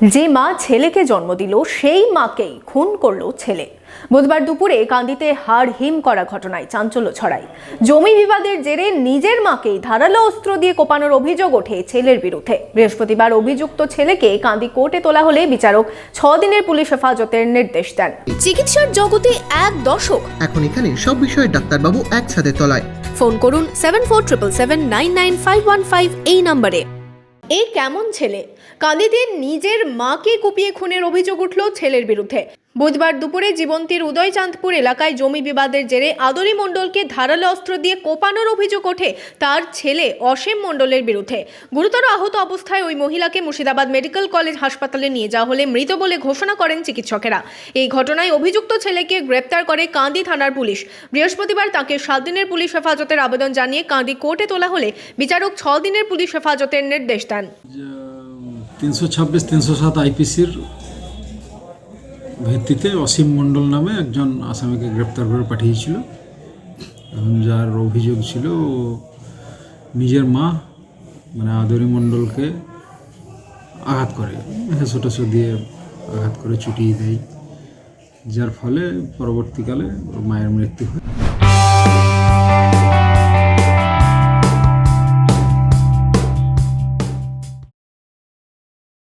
যে মা ছেলেকে জন্ম দিল সেই মাকেই খুন করল ছেলে। বুধবার দুপুরে কান্দিতে হাড় হিম করা ঘটনায় চাঞ্চল্য ছড়ায়। জমি বিবাদের জেরে নিজের মাকেই ধারালো অস্ত্র দিয়ে কোপানোর অভিযোগ ওঠে ছেলের বিরুদ্ধে। বৃহস্পতিবার অভিযুক্ত ছেলেকে কান্দি কোর্টে তোলা হলে বিচারক ছ দিনের পুলিশ হেফাজতের নির্দেশ দেন। চিকিৎসার জগতে এক দশক। এখন এখানে সব বিষয়ে ডাক্তারবাবু একসাথে তলায়। ফোন করুন seven four triple seven nine nine five one five এই নম্বরে। এই কেমন ছেলে? কাঁদিতে নিজের মাকে কুপিয়ে খুনের অভিযোগ উঠল ছেলের বিরুদ্ধে। বুধবার দুপুরে জীবন্তীর উদয়চাঁদপুর এলাকায় জমি বিবাদের জেরে আদরি মণ্ডলকে ধারালো অস্ত্র দিয়ে কোপানোর অভিযোগ ওঠে তার ছেলে অসীম মণ্ডলের বিরুদ্ধে। গুরুতর আহত অবস্থায় ওই মহিলাকে মুর্শিদাবাদ মেডিকেল কলেজ হাসপাতালে নিয়ে যাওয়া হলে মৃত বলে ঘোষণা করেন চিকিৎসকেরা। এই ঘটনায় অভিযুক্ত ছেলেকে গ্রেপ্তার করে কান্দি থানার পুলিশ। বৃহস্পতিবার তাকে সাত দিনের পুলিশ হেফাজতের আবেদন জানিয়ে কান্দি কোর্টে তোলা হলে বিচারক ছ দিনের পুলিশ হেফাজতের নির্দেশ দেন। তিনশো ছাব্বিশ, তিনশো সাত আইপিসির ভিত্তিতে অসীম মণ্ডল নামে একজন আসামিকে গ্রেপ্তার করে পাঠিয়েছিল। এবং যার অভিযোগ ছিল নিজের মা মানে আদরি মণ্ডলকে আঘাত করে। হেসো টেসো দিয়ে আঘাত করে ছুটিয়ে দেয়, যার ফলে পরবর্তীকালে ওর মায়ের মৃত্যু হয়।